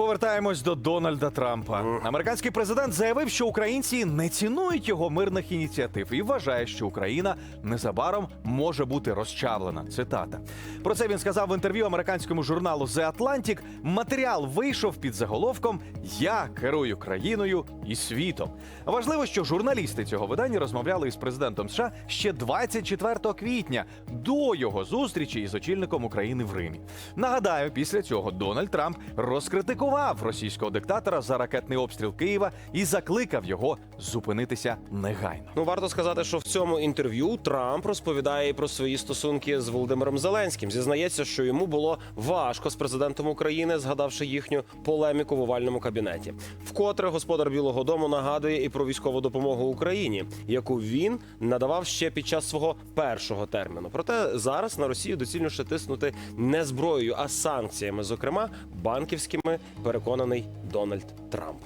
Повертаємось до Дональда Трампа. Американський президент заявив, що українці не цінують його мирних ініціатив і вважає, що Україна незабаром може бути розчавлена. Цитата про це він сказав в інтерв'ю американському журналу The Atlantic. Матеріал вийшов під заголовком Я керую країною і світом. Важливо, що журналісти цього видання розмовляли із президентом США ще 24 квітня до його зустрічі із очільником України в Римі. Нагадаю, після цього Дональд Трамп розкритикував російського диктатора за ракетний обстріл Києва і закликав його зупинитися негайно. Ну варто сказати, що в цьому інтерв'ю Трамп розповідає про свої стосунки з Володимиром Зеленським. Зізнається, що йому було важко з президентом України, згадавши їхню полеміку в овальному кабінеті. Вкотре господар Білого Дому нагадує і про військову допомогу Україні, яку він надавав ще під час свого першого терміну. Проте зараз на Росію доцільніше тиснути не зброєю, а санкціями, зокрема банківськими, переконаний Дональд Трамп.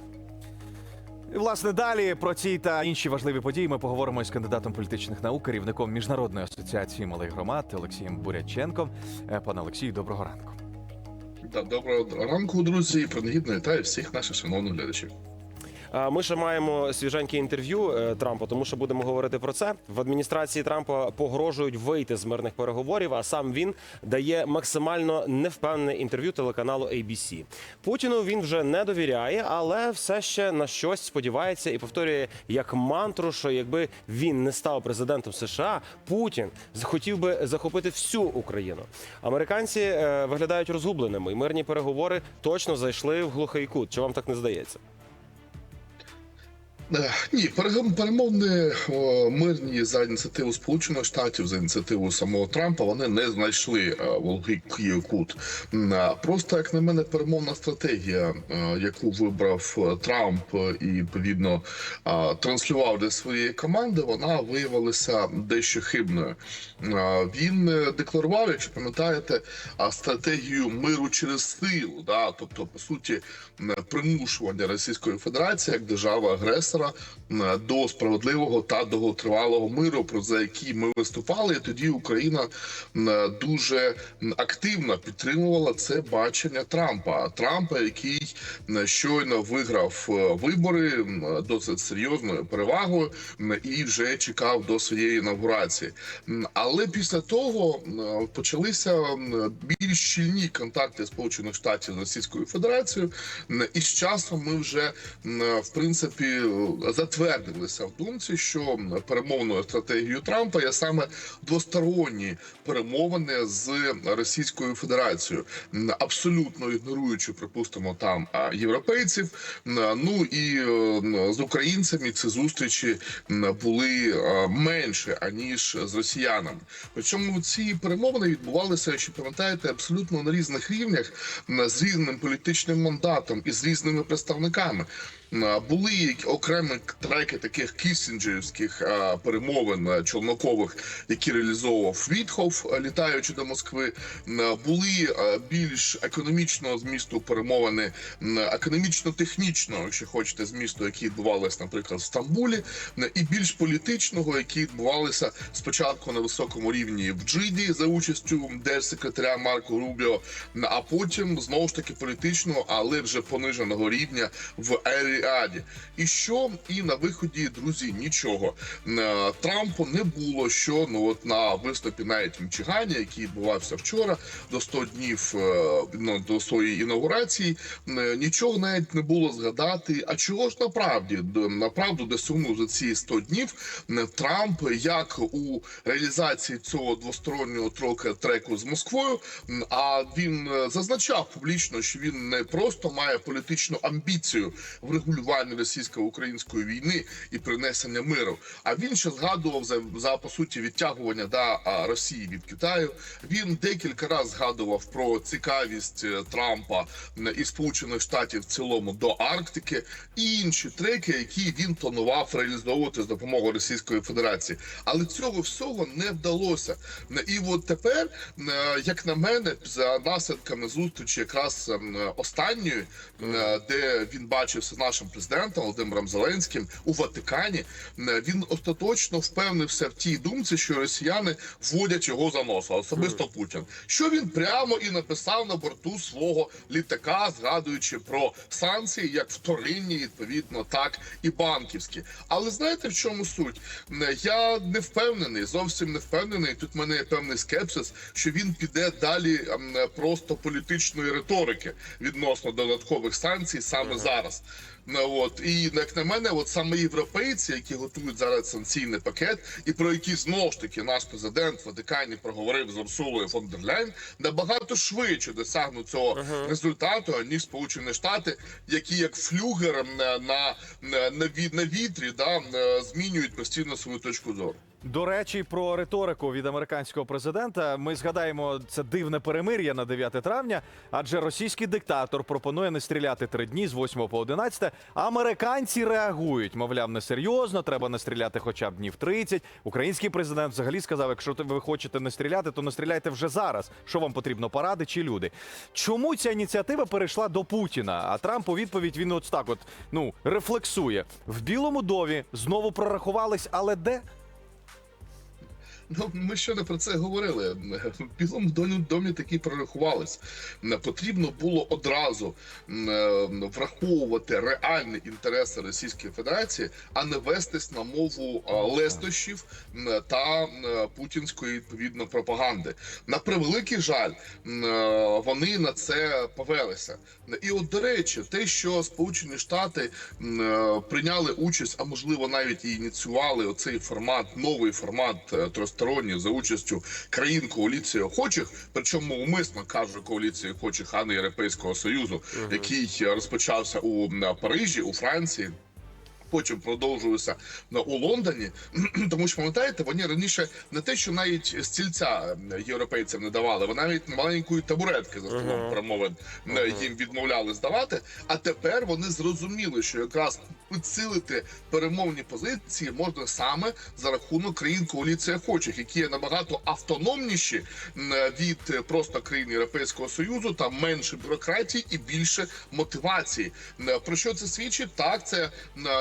І, власне, далі про ці та інші важливі події ми поговоримо із кандидатом політичних наук, керівником міжнародної асоціації малих громад Олексієм Буряченком. Е, Пане Олексію, доброго ранку. Доброго ранку, друзі, і принагідно вітаю всіх наших шановних глядачів. Ми ще маємо свіженьке інтерв'ю е, Трампа, тому що будемо говорити про це. В адміністрації Трампа погрожують вийти з мирних переговорів. А сам він дає максимально невпевнене інтерв'ю телеканалу ABC. Путіну він вже не довіряє, але все ще на щось сподівається і повторює як мантру, що якби він не став президентом США, Путін захотів би захопити всю Україну. Американці е, виглядають розгубленими, і мирні переговори точно зайшли в глухий кут. Чи вам так не здається? Е, Ні, перемовини мирні за ініціативу Сполучених Штатів, за ініціативу самого Трампа, вони не знайшли е, волги кут. Просто як на мене, перемовна стратегія, е, яку вибрав Трамп і відповідно транслював для своєї команди, вона виявилася дещо хибною. Він декларував, якщо пам'ятаєте, стратегію миру через силу, да, тобто по суті примушування Російської Федерації як держави агресора м, до справедливого та довготривалого миру, про за який ми виступали. І тоді Україна дуже активно підтримувала це бачення Трампа. Трампа, який щойно виграв е, вибори досить серйозною перевагою і вже чекав до своєї інаугурації. Але після того почалися більш щільні контакти Сполучених Штатів з Російською Федерацією, і з часом ми вже в принципі затвердилися в думці, що перемовною стратегією Трампа є саме двосторонні перемовини з Російською Федерацією, абсолютно ігноруючи, припустимо, там європейців. Ну і е, з українцями ці зустрічі були е, менше аніж з росіянами. Причому ці перемовини відбувалися, якщо пам'ятаєте, абсолютно на різних рівнях, з різним політичним мандатом і з різними представниками. Були окремі треки таких кісінджерівських е, перемовин е, які реалізовував Вітхов, літаючи до Москви. Були більш економічного змісту перемовини, м, економічно-технічного, якщо хочете, змісту, які відбувалися, наприклад, в Стамбулі, і більш політичного, які відбувалися спочатку на високому рівні в Джиді за участю держсекретаря Марко Рубіо, а потім знову ж таки політичного, але вже пониженого рівня в Еріаді. І що і на виході, друзі, нічого. Е, Трампу не було що ну от на виступі навіть Мічигані, який відбувався вчора, до 100 днів е, ну, до своєї інаугурації. е, Нічого навіть не було згадати. А чого ж направді направду досягнув за ці 100 днів Трамп як у реалізації цього двостороннього треку з Москвою. А він зазначав публічно, що він не просто має політичну амбіцію в регулюванні російсько-української війни і принесення миру. А він ще згадував за, за по суті відтягування да, Росії від Китаю. Він декілька разів згадував про цікавість е, Трампа і Сполучених Штатів в цілому до Арктики і інші треки, які він планував реалізовувати з допомогою Російської Федерації. Але цього всього не вдалося. І от тепер, е, як на мене, за наслідками зустрічі, якраз останньої, де він бачився з нашим президентом Володимиром Зеленським у Ватикані, е, він остаточно впевнився в тій думці, що росіяни вводять його за носа, особисто Путін. Що він прямо і написав на борту свого літака, згадуючи про санкції, як вторинні, відповідно, так і банківські. Але знаєте в чому суть? Е, Я не впевнений, зовсім не впевнений. Тут в мене є певний скепсис, що він піде далі ем, просто політичної риторики відносно додаткових санкцій саме зараз. Ну, от і як на мене, от саме європейці, які готують зараз санкційний пакет, і про які знову ж таки наш президент в Ватикані проговорив з Урсулою фон дер Ляйн, набагато швидше досягнуть цього результату ніж Сполучені Штати, які як флюгер ем, на, на, на, на, на вітрі да е, змінюють постійно свою точку зору. До речі, про риторику від американського президента ми згадаємо це дивне перемир'я на 9 травня, адже російський диктатор пропонує не стріляти три дні з 8 по 11. Американці реагують, мовляв, несерйозно, треба не стріляти хоча б днів 30. Український президент взагалі сказав: якщо ви хочете не стріляти, то не стріляйте вже зараз. Що вам потрібно, поради чи люди? Чому ця ініціатива перейшла до Путіна? А Трамп у відповідь він от так, от ну рефлексує в Білому домі. Знову прорахувались, але де? Ну, ми не про це говорили. В Білому домі, таки прорахувались. Потрібно було одразу е, враховувати реальні інтереси Російської Федерації, а не вестись на мову е, лестощів та путінської відповідно пропаганди. На превеликий жаль, е, вони на це повелися. І от до речі, те, що Сполучені Штати е, прийняли участь, а можливо навіть і ініціювали оцей формат, новий формат е, тристоронній за участю країн коаліції охочих, причому умисно кажу коаліції охочих, а не Європейського союзу, який е, розпочався у Парижі, у Франції. Потім продовжуюся на- у Лондоні, тому що пам'ятаєте, вони раніше не те, що навіть стільця європейцям не давали, вони навіть маленької табуретки за столом перемовин е, їм відмовляли здавати. А тепер вони зрозуміли, що якраз підсилити перемовні позиції можна саме за рахунок країн коаліції охочих, які є набагато автономніші від е, просто країн Європейського союзу, там менше бюрократії і більше мотивації. Про що це свідчить? Так, це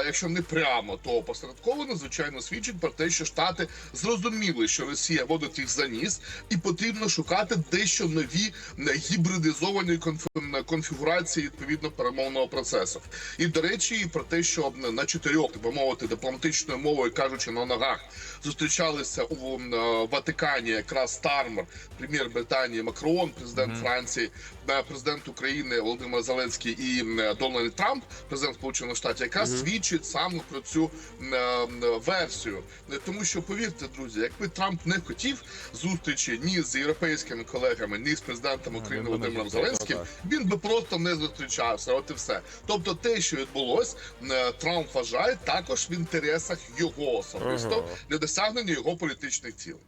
якщо не прямо, то посередковано, звичайно, свідчить про те, що штати зрозуміли, що Росія водить їх за ніс, і потрібно шукати дещо нові гібридизовані конф- конфігурації відповідно перемовного процесу. І до речі, про те, що м, на чотирьох, так би мовити, дипломатичною мовою кажучи на ногах, зустрічалися у е, Ватикані якраз Стармер, прем'єр Британії Макрон, президент Франції, е, президент України Володимир Зеленський і Дональд Трамп, президент Сполучених Штатів, якраз свідчить саме про цю е, версію. Е, Тому що повірте, друзі, якби Трамп не хотів зустрічі ні з європейськими колегами, ні з президентом України би не Володимиром Зеленським, він би просто не зустрічався. От і все. Тобто, те, що відбулось, е, Трамп вважає також в інтересах його особисто для досягнення його політичних цілей.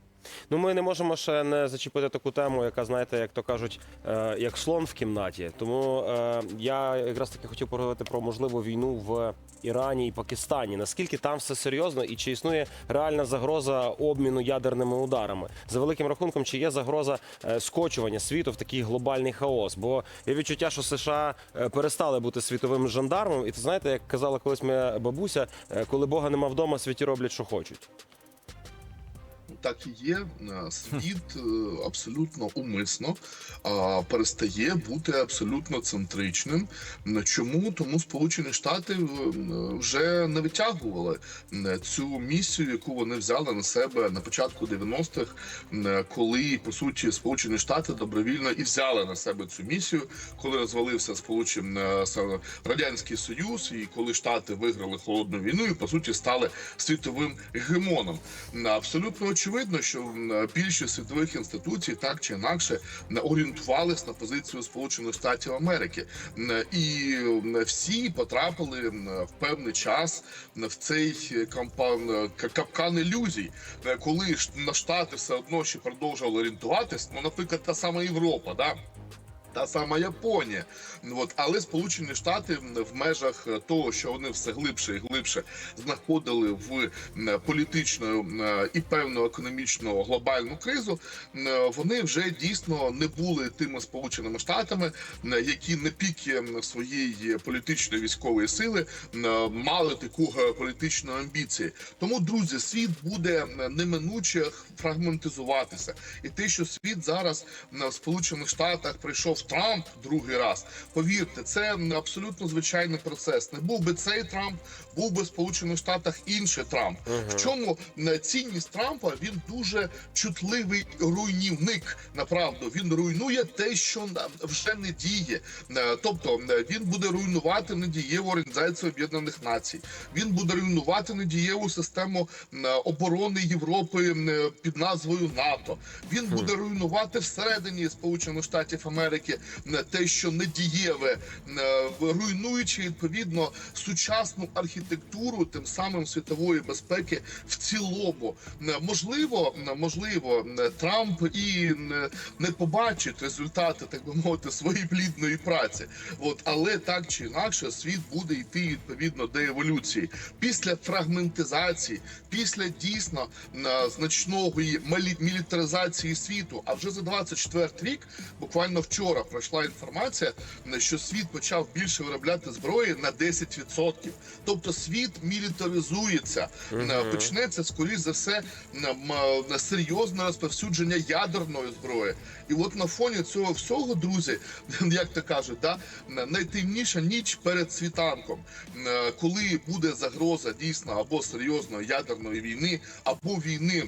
Ну, ми не можемо ще не зачепити таку тему, яка, знаєте, як то кажуть, е, як слон в кімнаті. Тому е, я якраз таки хотів поговорити про можливу війну в Ірані і Пакистані. Наскільки там все серйозно і чи існує реальна загроза обміну ядерними ударами? За великим рахунком, чи є загроза е, скочування світу в такий глобальний хаос? Бо є відчуття, що США перестали бути світовим жандармом, і ти знаєте, як казала колись моя бабуся, коли Бога нема вдома, світі роблять, що хочуть. Так і є. Е, Світ е, абсолютно умисно перестає бути абсолютно центричним. Чому? Тому Сполучені Штати е, вже не витягували цю місію, яку вони взяли на себе на початку 90-х, коли по суті Сполучені Штати добровільно і взяли на себе цю місію, коли розвалився Сполучений Радянський Союз, і коли Штати виграли холодну війну, і по суті стали світовим гегемоном. М, Абсолютно очевидно, що м, більшість світових інституцій так чи інакше орієнтувались на позицію Сполучених Штатів Америки, і всі потрапили в певний час в цей кампан капкан ілюзій, Е, коли ж на штати все одно ще продовжували орієнтуватись. Ну, наприклад, та сама Європа, да та сама Японія. От, але Сполучені Штати в межах того, що вони все глибше і глибше знаходили в політичну і певну економічну глобальну кризу, вони вже дійсно не були тими сполученими штатами, які на піки своєї політичної військової сили мали таку е, політичну амбіцію. Тому, друзі, світ буде неминуче фрагментизуватися, і те, що світ зараз в Сполучених Штатах прийшов Трамп другий раз. Повірте, це абсолютно звичайний процес. Не був би цей Трамп, був би в Сполучених Штатах інший Трамп. В чому цінність Трампа? Він дуже чутливий руйнівник. Направду він руйнує те, що вже не діє. Е, Тобто він буде руйнувати недієву організацію Об'єднаних Націй. Він буде руйнувати недієву систему оборони Європи під назвою НАТО. Він буде руйнувати всередині Сполучених Штатів Америки те, що недієве, е, руйнуючи відповідно сучасну архітектуру, тим самим світової безпеки в цілому. Можливо, м, можливо, Трамп і не побачить результати, так би мовити, своєї плідної праці. От, але так чи інакше, світ буде йти відповідно до еволюції. Після фрагментизації, після дійсно значної мілітаризації світу. А вже за 24 рік, буквально вчора, пройшла інформація, що світ почав більше виробляти зброї на 10%. Тобто світ мілітаризується. Почнеться скоріш за все серйозне розповсюдження ядерної зброї. І от на фоні цього всього, друзі, як то кажуть, да, найтемніша ніч перед світанком, коли буде загроза дійсно або серйозної ядерної війни, або війни.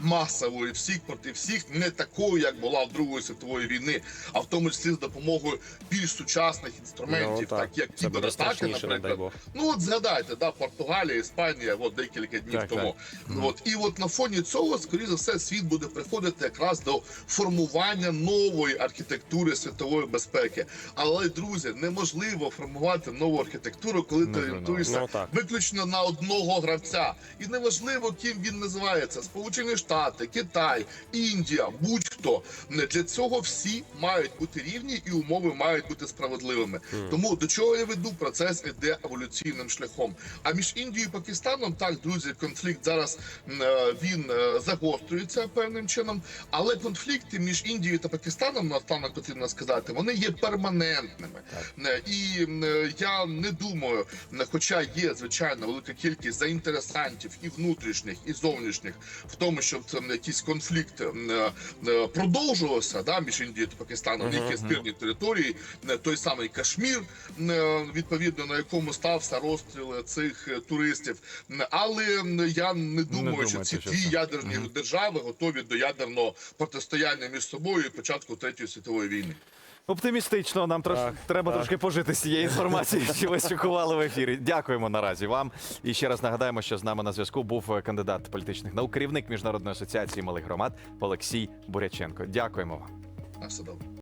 Масової всіх проти всіх, не такою, як була в Другої світової війни, а в тому числі з допомогою більш сучасних інструментів, Ну, так. так як кібератаки, не наприклад. Ну от згадайте, да, Португалія, Іспанія, от декілька днів Так, тому. От і от на фоні цього, скоріше за все, світ буде приходити якраз до формування нової архітектури світової безпеки. Але друзі, неможливо формувати нову архітектуру, коли ти Неможливо. орієнтуєшся Ну, виключно на одного гравця. І неважливо, ким він називається: Сполучені Штати, Китай, Індія, будь-хто для цього всі мають бути рівні і умови мають бути справедливими. Тому до чого я веду процес іде еволюційним шляхом. А між Індією і Пакистаном, так друзі, конфлікт зараз е, він е, загострюється певним чином. Але конфлікти між Індією та Пакистаном, наостанок потрібно сказати, вони є перманентними. Е, І я не думаю, хоча є звичайно велика кількість заінтересантів і внутрішніх, і зовнішніх в тому, щоб це м, якийсь конфлікт м, е, е, продовжувався да, між Індією та Пакистаном, які спірні території, е, той самий Кашмір, відповідно на якому стався розстріл цих туристів. Але я не думаю, що ці дві ядерні держави готові до ядерного протистояння між собою і початку третьої світової війни. Оптимістично, нам трош... Так, треба так. трошки пожити з цієї інформації, що ви шокували в ефірі. Дякуємо наразі вам. І ще раз нагадаємо, що з нами на зв'язку був е, кандидат політичних наук, керівник міжнародної асоціації малих громад Олексій Буряченко. Дякуємо вам. На все добре.